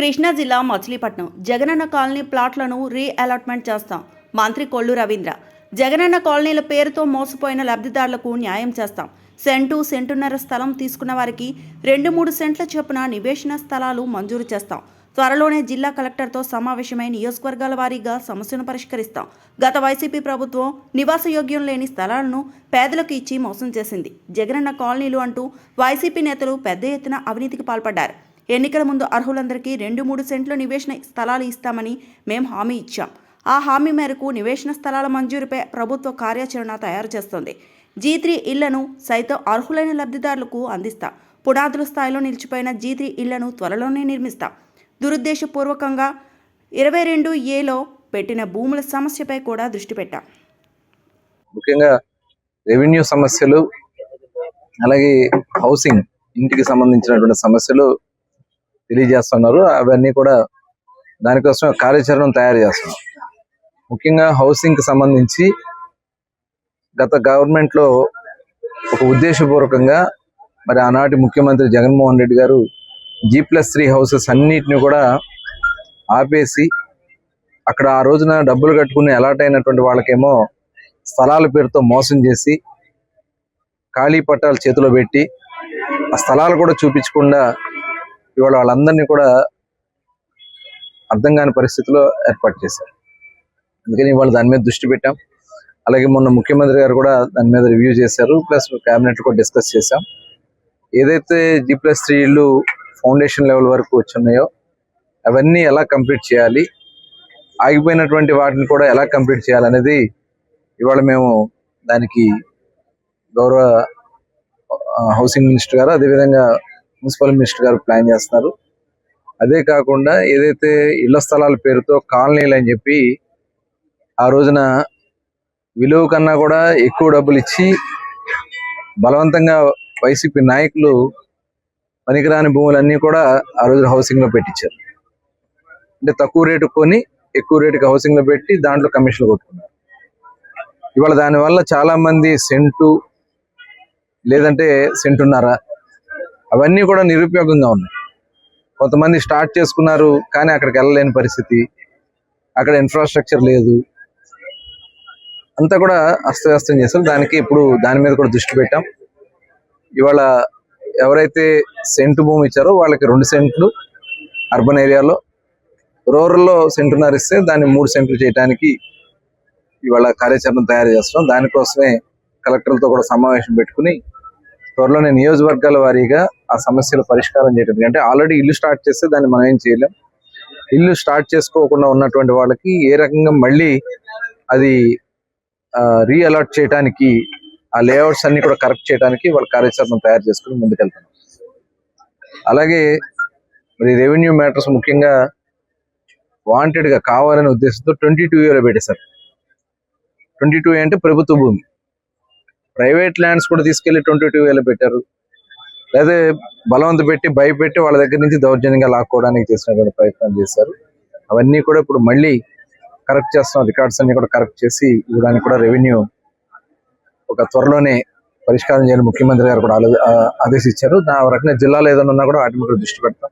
కృష్ణా జిల్లా మచిలీపట్నం. జగనన్న కాలనీ ప్లాట్లను reallotment చేస్తాం. మంత్రి కొల్లు రవీంద్ర. జగనన్న కాలనీల పేరుతో మోసపోయిన లబ్ధిదారులకు న్యాయం చేస్తాం. సెంటు సెంటున్నర స్థలం తీసుకున్న వారికి రెండు మూడు సెంట్ల చొప్పున నివేశన స్థలాలు మంజూరు చేస్తాం. త్వరలోనే జిల్లా కలెక్టర్తో సమావేశమై నియోజకవర్గాల వారీగా సమస్యను పరిష్కరిస్తాం. గత వైసీపీ ప్రభుత్వం నివాసయోగ్యం లేని స్థలాలను పేదలకు ఇచ్చి మోసం చేసింది. జగనన్న కాలనీలు అంటూ వైసీపీ నేతలు పెద్ద ఎత్తున అవినీతికి పాల్పడ్డారు. ఎన్నికల ముందు అర్హులందరికీ రెండు మూడు సెంట్లు నివేశన స్థలాలు ఇస్తామని మేము హామీ ఇచ్చాం. ఆ హామీ మేరకు నివేశన స్థలాల మంజూరుపై ప్రభుత్వ కార్యాచరణ తయారు చేస్తోంది. జీ త్రీ ఇళ్ళను సైతం అర్హులైన లబ్ధిదారులకు అందిస్తా. పునాదుల స్థాయిలో నిలిచిపోయిన జీ త్రీ ఇళ్ళను త్వరలోనే నిర్మిస్తా. దురుద్దేశపూర్వకంగా ఇరవై రెండు ఏలో పెట్టిన భూముల సమస్యపై కూడా దృష్టి పెట్టాం. ముఖ్యంగా రెవెన్యూ సమస్యలు అలాగే హౌసింగ్ ఇంటికి సంబంధించినటువంటి సమస్యలు తెలియజేస్తున్నారు. అవన్నీ కూడా దానికోసం కార్యాచరణ తయారు చేస్తున్నాం. ముఖ్యంగా హౌసింగ్కి సంబంధించి గత గవర్నమెంట్లో ఒక ఉద్దేశపూర్వకంగా మరి ఆనాటి ముఖ్యమంత్రి జగన్మోహన్ రెడ్డి గారు జీ ప్లస్ త్రీ హౌసెస్ అన్నిటిని కూడా ఆపేసి అక్కడ ఆ రోజున డబ్బులు కట్టుకుని అలాట్ అయినటువంటి వాళ్ళకేమో స్థలాల పేరుతో మోసం చేసి ఖాళీ పట్టాలు చేతిలో పెట్టి ఆ స్థలాలు కూడా చూపించకుండా ఇవాళ వాళ్ళందరినీ కూడా అర్థం కాని పరిస్థితిలో ఏర్పాటు చేశారు. అందుకని ఇవాళ దాని మీద దృష్టి పెట్టాం. అలాగే మొన్న ముఖ్యమంత్రి గారు కూడా దాని మీద రివ్యూ చేశారు. ప్లస్ క్యాబినెట్ కూడా డిస్కస్ చేశాం. ఏదైతే జీ ప్లస్ త్రీ ఇళ్ళు ఫౌండేషన్ లెవెల్ వరకు వచ్చున్నాయో అవన్నీ ఎలా కంప్లీట్ చేయాలి ఆగిపోయినటువంటి వాటిని కూడా ఎలా కంప్లీట్ చేయాలనేది ఇవాళ మేము దానికి గౌరవ హౌసింగ్ మినిస్టర్ గారు అదేవిధంగా మున్సిపల్ మినిస్టర్ గారు ప్లాన్ చేస్తున్నారు. అదే కాకుండా ఏదైతే ఇళ్ళ స్థలాల పేరుతో కాలనీలు అని చెప్పి ఆ రోజున విలువ కన్నా కూడా ఎక్కువ డబ్బులు ఇచ్చి బలవంతంగా వైసీపీ నాయకులు పనికిరాని భూములన్నీ కూడా ఆ రోజున హౌసింగ్లో పెట్టించారు. అంటే తక్కువ రేటు కొని ఎక్కువ రేటుకి హౌసింగ్లో పెట్టి దాంట్లో కమిషన్లు కొట్టుకున్నారు. ఇవాళ దానివల్ల చాలా మంది సెంటు లేదంటే సెంటున్నారా? అవన్నీ కూడా నిరుపయోగంగా ఉన్నాయి. కొంతమంది స్టార్ట్ చేసుకున్నారు కానీ అక్కడికి వెళ్ళలేని పరిస్థితి. అక్కడ ఇన్ఫ్రాస్ట్రక్చర్ లేదు. అంతా కూడా అస్తవ్యస్తం చేశారు. దానికి ఇప్పుడు దాని మీద కూడా దృష్టి పెట్టాం. ఇవాళ ఎవరైతే సెంటు భూమి ఇచ్చారో వాళ్ళకి రెండు సెంట్లు అర్బన్ ఏరియాలో రూరల్లో సెంటున్నర ఇస్తే దాన్ని మూడు సెంట్లు చేయడానికి ఇవాళ కార్యాచరణ తయారు చేస్తున్నాం. దానికోసమే కలెక్టర్లతో కూడా సమావేశం పెట్టుకుని త్వరలోనే నియోజకవర్గాల వారీగా ఆ సమస్యల పరిష్కారం చేయడానికి అంటే ఆల్రెడీ ఇల్లు స్టార్ట్ చేస్తే దాన్ని మనం ఏం చేయలేం. ఇల్లు స్టార్ట్ చేసుకోకుండా ఉన్నటువంటి వాళ్ళకి ఏ రకంగా మళ్ళీ అది రీఅలాట్ చేయడానికి ఆ లేఅవుట్స్ అన్ని కూడా కరెక్ట్ చేయడానికి వాళ్ళ కార్యాచరణ తయారు చేసుకుని ముందుకెళ్తున్నాం. అలాగే మరి రెవెన్యూ మ్యాటర్స్ ముఖ్యంగా వాంటెడ్గా కావాలనే ఉద్దేశంతో ట్వంటీ టూ ఇయర్ పెట్టేశారు. ట్వంటీ టూ అంటే ప్రభుత్వ భూమి. ప్రైవేట్ ల్యాండ్స్ కూడా తీసుకెళ్ళి ట్వంటీ టూ వేలు పెట్టారు. లేదా బలవంత పెట్టి భయపెట్టి వాళ్ళ దగ్గర నుంచి దౌర్జన్యంగా లాక్కోవడానికి చేసినటువంటి ప్రయత్నం చేశారు. అవన్నీ కూడా ఇప్పుడు మళ్ళీ కరెక్ట్ చేస్తున్నాం. రికార్డ్స్ అన్ని కూడా కరెక్ట్ చేసి ఇవ్వడానికి కూడా రెవెన్యూ ఒక త్వరలోనే పరిష్కారం చేయాలని ముఖ్యమంత్రి గారు కూడా ఆలో- ఆదేశించారు. ఆ రకంగా జిల్లాలో ఏదైనా ఉన్నా కూడా వాటి మీద దృష్టి పెడతాం.